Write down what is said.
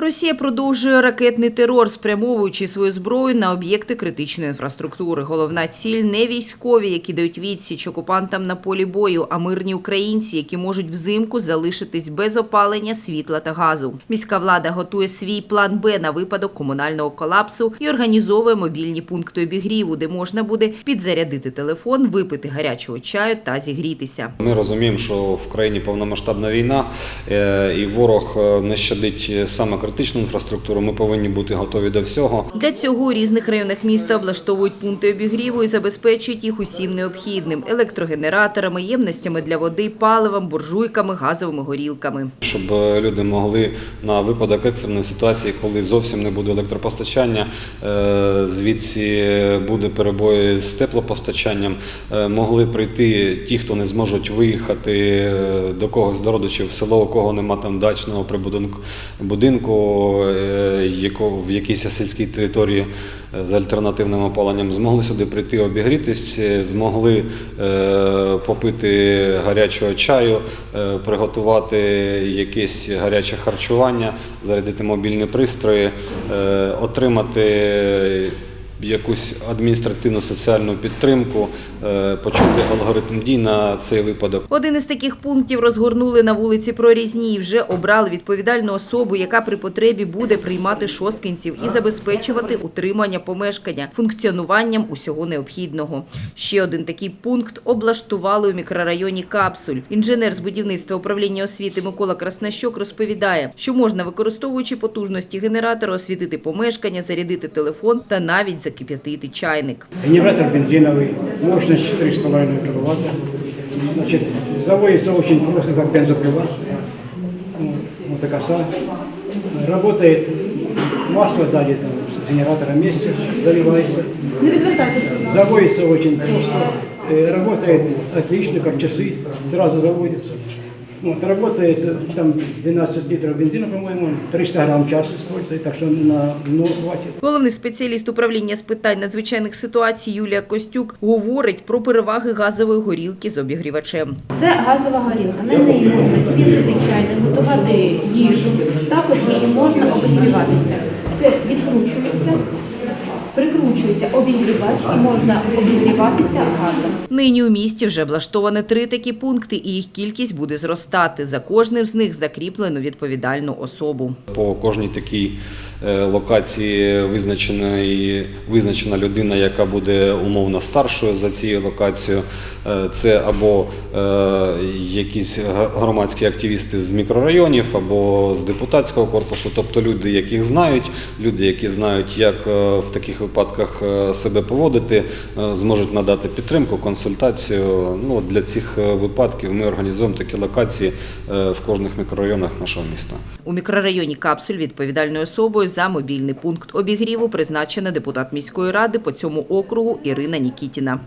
Росія продовжує ракетний терор, спрямовуючи свою зброю на об'єкти критичної інфраструктури. Головна ціль не військові, які дають відсіч окупантам на полі бою, а мирні українці, які можуть взимку залишитись без опалення, світла та газу. Міська влада готує свій план Б на випадок комунального колапсу і організовує мобільні пункти обігріву, де можна буде підзарядити телефон, випити гарячого чаю та зігрітися. Ми розуміємо, що в країні повномасштабна війна е, і ворог е, не щадить саме критичну інфраструктуру. Ми повинні бути готові до всього. Для цього у різних районах міста облаштовують пункти обігріву і забезпечують їх усім необхідним – електрогенераторами, ємностями для води, паливом, буржуйками, газовими горілками. Щоб е, люди могли на випадок екстреної ситуації, коли зовсім не буде електропостачання, е, звідси буде перебої з теплопостачанням, е, могли прийти ті, хто не зможуть виїхати до когось до родичів в село, у кого нема там дачного прибудинку будинку, е, в якійсь сільській території е, з альтернативним опаленням, змогли сюди прийти обігрітись, е, змогли попити гарячого чаю, приготувати якесь гаряче харчування, зарядити мобільні пристрої, отримати якусь адміністративну соціальну підтримку, е, почути алгоритм дій на цей випадок. Один із таких пунктів розгорнули на вулиці Прорізній. Вже обрали відповідальну особу, яка при потребі буде приймати шосткинців і забезпечувати утримання помешкання функціонуванням усього необхідного. Ще один такий пункт облаштували у мікрорайоні Капсуль. Інженер з будівництва управління освіти Микола Краснощок розповідає, що можна, використовуючи потужності генератора, освітити помешкання, зарядити телефон та навіть закип'ятити чайник. Генератор бензиновый, мощность 4,5 киловатта. Значит, заводится очень просто, как бензопила. Вот, такая коса. Работает масло дали там с генератора вместе, заливается. Заводится очень просто. Э, Работает отлично, как часы, сразу заводится. Вот, работает э, там 12 литров бензина, по-моему, 300 грамм в час используется, так что на дно хватит. Головний спеціаліст управління з питань надзвичайних ситуацій Юлія Костюк говорить про переваги газової горілки з обігрівачем. Це газова горілка. На неї можна кип'ятити чайник, готувати їжу. Також її можна обігріватися. Це відкручується, прикручується обігрівач і можна обігріватися газом. Нині у місті вже облаштовано три такі пункти, і їх кількість буде зростати. За кожним з них закріплено відповідальну особу. По кожній такій локації визначена, і- визначена людина, яка буде умовно старшою за цією локацією. Е, Це або е, якісь громадські активісти з мікрорайонів, або з депутатського корпусу, тобто люди, яких знають, люди, які знають, як е, в таких випадках е, себе поводити, е, зможуть надати підтримку, консультацію. Ну, для цих е, випадків ми організуємо такі локації е, в кожних мікрорайонах нашого міста. У мікрорайоні Капсуль відповідальною особою за мобільний пункт обігріву призначена депутат міської ради по цьому округу Ірина Нікітіна.